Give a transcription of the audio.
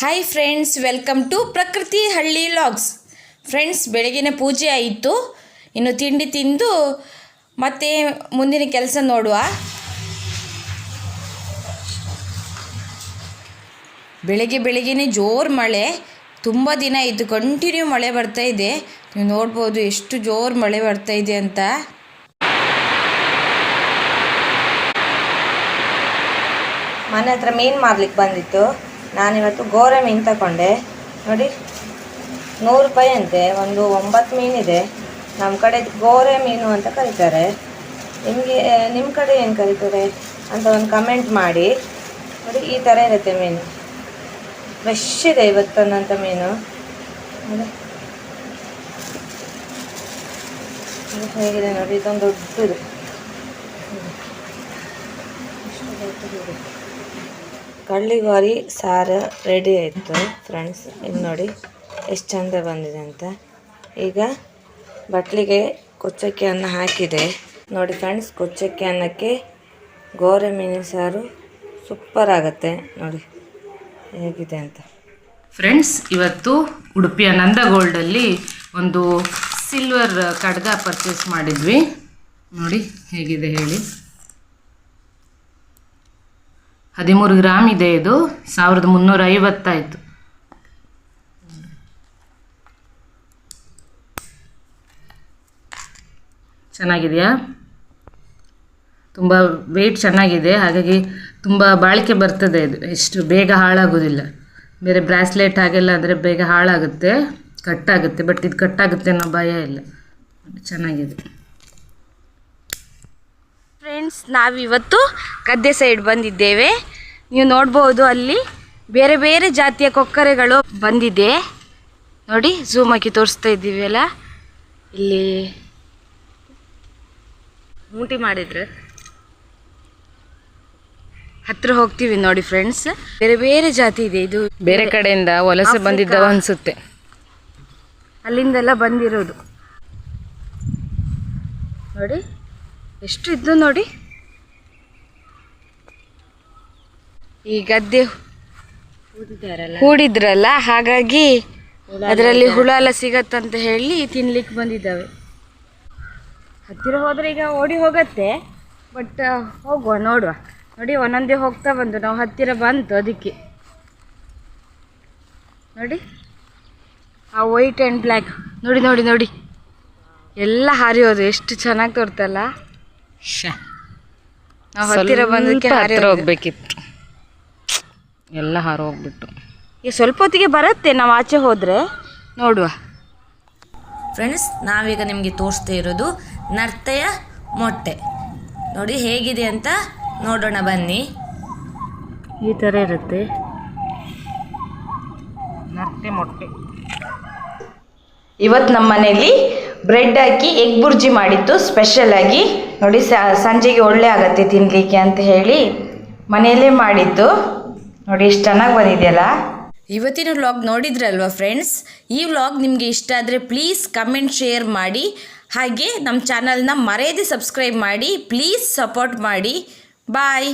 Hi friends welcome to ಪ್ರಕೃತಿ ಹಳ್ಳಿ logs friends ಬೆಳಗಿನ ಪೂಜೆ ಆಯಿತು. ಇನ್ನು ತಿಂಡಿ ತಿಂದು ಮತ್ತೆ ಮುಂದಿನ ಕೆಲಸ ನೋಡುವ. ಬೆಳಗ್ಗೆ ಬೆಳಗ್ಗೆನೇ ಜೋರು ಮಳೆ. ತುಂಬ ದಿನ ಆಯಿತು ಕಂಟಿನ್ಯೂ ಮಳೆ ಬರ್ತಾ ಇದೆ. ನೀವು ನೋಡ್ಬೋದು ಎಷ್ಟು ಜೋರು ಮಳೆ ಬರ್ತಾ ಇದೆ ಅಂತ. ಮನೆ ಹತ್ರ ಮೀನು ಮಾರ್ಲಿಕ್ಕೆ ಬಂದಿತ್ತು. ನಾನಿವತ್ತು ಗೋರೆ ಮೀನು ತಗೊಂಡೆ ನೋಡಿ, ನೂರು ರೂಪಾಯಿ ಅಂತೆ, ಒಂದು ಒಂಬತ್ತು ಮೀನಿದೆ ನಮ್ಮ ಕಡೆ ಗೋರೆ ಮೀನು ಅಂತ ಕರೀತಾರೆ. ನಿಮಗೆ ನಿಮ್ಮ ಕಡೆ ಏನು ಕರೀತಾರೆ ಅಂತ ಒಂದು ಕಮೆಂಟ್ ಮಾಡಿ. ನೋಡಿ, ಈ ಥರ ಇರುತ್ತೆ ಮೀನು. ಫ್ರೆಶ್ ಇದೆ ಇವತ್ತು ತಂದಂಥ ಮೀನು. ಹೇಗಿದೆ ನೋಡಿ, ಇದೊಂದು ದೊಡ್ಡದು. ಕಳ್ಳಿಗಾರಿ ಸಾರು ರೆಡಿ ಆಯಿತು ಫ್ರೆಂಡ್ಸ್ ಇಲ್ಲಿ ನೋಡಿ ಎಷ್ಟು ಚಂದ ಬಂದಿದೆ ಅಂತ. ಈಗ ಬಟ್ಲಿಗೆ ಕೊಚ್ಚಕ್ಕಿ ಅನ್ನ ಹಾಕಿದೆ. ನೋಡಿ ಫ್ರೆಂಡ್ಸ್ ಕೊಚ್ಚಕ್ಕಿ ಅನ್ನಕ್ಕೆ ಗೋರೆ ಮೀನಿನ ಸಾರು ಸೂಪರ್ ಆಗುತ್ತೆ. ನೋಡಿ ಹೇಗಿದೆ ಅಂತ. ಫ್ರೆಂಡ್ಸ್ ಇವತ್ತು ಉಡುಪಿಯ ನಂದ ಗೋಲ್ಡಲ್ಲಿ ಒಂದು ಸಿಲ್ವರ್ ಕಡ್ಗ ಪರ್ಚೇಸ್ ಮಾಡಿದ್ವಿ. ನೋಡಿ ಹೇಗಿದೆ ಹೇಳಿ. ಹದಿಮೂರು ಗ್ರಾಮ್ ಇದೆ ಇದು. ಸಾವಿರದ ಮುನ್ನೂರ ಐವತ್ತಾಯಿತು. ಚೆನ್ನಾಗಿದೆಯಾ? ತುಂಬ ವೆಯ್ಟ್ ಚೆನ್ನಾಗಿದೆ. ಹಾಗಾಗಿ ತುಂಬ ಬಾಳಿಕೆ ಬರ್ತದೆ ಇದು. ಎಷ್ಟು ಬೇಗ ಹಾಳಾಗೋದಿಲ್ಲ. ಬೇರೆ ಬ್ರಾಸ್ಲೆಟ್ ಹಾಗೆಲ್ಲ ಅಂದರೆ ಬೇಗ ಹಾಳಾಗುತ್ತೆ ಕಟ್ಟಾಗುತ್ತೆ ಬಟ್ ಇದು ಕಟ್ಟಾಗುತ್ತೆ ಅನ್ನೋ ಭಯ ಇಲ್ಲ. ಚೆನ್ನಾಗಿದೆ. ಫ್ರೆಂಡ್ಸ್ ನಾವಿವತ್ತು ಗದ್ದೆ ಸೈಡ್ ಬಂದಿದ್ದೇವೆ. ನೀವು ನೋಡ್ಬೋದು ಅಲ್ಲಿ ಬೇರೆ ಬೇರೆ ಜಾತಿಯ ಕೊಕ್ಕರೆಗಳು ಬಂದಿದೆ. ನೋಡಿ ಝೂಮ್ ಹಾಕಿ ತೋರಿಸ್ತಾ ಇದ್ದೀವಿ ಅಲ್ಲ? ಇಲ್ಲಿ ಮೂಟಿ ಮಾಡಿದ್ರೆ ಹತ್ರ ಹೋಗ್ತೀವಿ ನೋಡಿ ಫ್ರೆಂಡ್ಸ್. ಬೇರೆ ಬೇರೆ ಜಾತಿ ಇದೆ. ಇದು ಬೇರೆ ಕಡೆಯಿಂದ ವಲಸೆ ಬಂದಿದ್ದವ ಅನಿಸುತ್ತೆ. ಅಲ್ಲಿಂದೆಲ್ಲ ಬಂದಿರೋದು. ನೋಡಿ ಎಷ್ಟು ಇದ್ದು ನೋಡಿ? ಈ ಗದ್ದೆ ಹೂಡಿದ್ರಲ್ಲ ಹಾಗಾಗಿ ಅದರಲ್ಲಿ ಹುಳ ಎಲ್ಲ ಸಿಗತ್ತಂತ ಹೇಳಿ ತಿನ್ಲಿಕ್ಕೆ ಬಂದಿದ್ದಾವೆ. ಹತ್ತಿರ ಹೋದ್ರೆ ಈಗ ಓಡಿ ಹೋಗತ್ತೆ ಬಟ್ ಹೋಗುವ ನೋಡುವ. ನೋಡಿ ಒಂದೊಂದೇ ಹೋಗ್ತಾ ಬಂದು ನಾವು ಹತ್ತಿರ ಬಂತು ಅದಕ್ಕೆ. ನೋಡಿ ಆ ವೈಟ್ ಆ್ಯಂಡ್ ಬ್ಲ್ಯಾಕ್ ನೋಡಿ ನೋಡಿ ನೋಡಿ. ಎಲ್ಲ ಹಾರಿಯೋದು ಎಷ್ಟು ಚೆನ್ನಾಗಿ ತೋರ್ತಲ್ಲ. ನಾವು ಹತ್ತಿರ ಬಂದಕ್ಕೆ ಹಾರಿ ಹೋಗ್ಬೇಕಿತ್ತು. ಎಲ್ಲ ಹಾರ ಹೋಗ್ಬಿಟ್ಟು. ಈಗ ಸ್ವಲ್ಪ ಹೊತ್ತಿಗೆ ಬರುತ್ತೆ ನಾವು ಆಚೆ ಹೋದರೆ. ನೋಡುವ. ಫ್ರೆಂಡ್ಸ್ ನಾವೀಗ ನಿಮಗೆ ತೋರಿಸ್ತಾ ಇರೋದು ನರ್ತೆಯ ಮೊಟ್ಟೆ. ನೋಡಿ ಹೇಗಿದೆ ಅಂತ ನೋಡೋಣ ಬನ್ನಿ. ಈ ಥರ ಇರುತ್ತೆ. ನರ್ತೆ ಮೊಟ್ಟೆ. ಇವತ್ತು ನಮ್ಮ ಮನೆಯಲ್ಲಿ ಬ್ರೆಡ್ ಹಾಕಿ ಎಗ್ ಬುರ್ಜಿ ಮಾಡಿತ್ತು ಸ್ಪೆಷಲ್ ಆಗಿ. ನೋಡಿ ಸಂಜೆಗೆ ಒಳ್ಳೆ ಆಗತ್ತೆ ತಿನ್ನಲಿಕ್ಕೆ ಅಂತ ಹೇಳಿ ಮನೆಯಲ್ಲೇ ಮಾಡಿದ್ದು. ನೋಡಿ ಇಷ್ಟು ಚೆನ್ನಾಗಿ ಬಂದಿದೆಯಲ್ಲ? ಇವತ್ತಿನ ವ್ಲಾಗ್ ನೋಡಿದ್ರಲ್ವಾ ಫ್ರೆಂಡ್ಸ್ ಈ ವ್ಲಾಗ್ ನಿಮಗೆ ಇಷ್ಟ ಆದರೆ ಪ್ಲೀಸ್ ಕಮೆಂಟ್ ಶೇರ್ ಮಾಡಿ. ಹಾಗೆ ನಮ್ಮ ಚಾನಲ್ನ ಮರೆಯದೆ ಸಬ್ಸ್ಕ್ರೈಬ್ ಮಾಡಿ ಪ್ಲೀಸ್ ಸಪೋರ್ಟ್ ಮಾಡಿ. ಬಾಯ್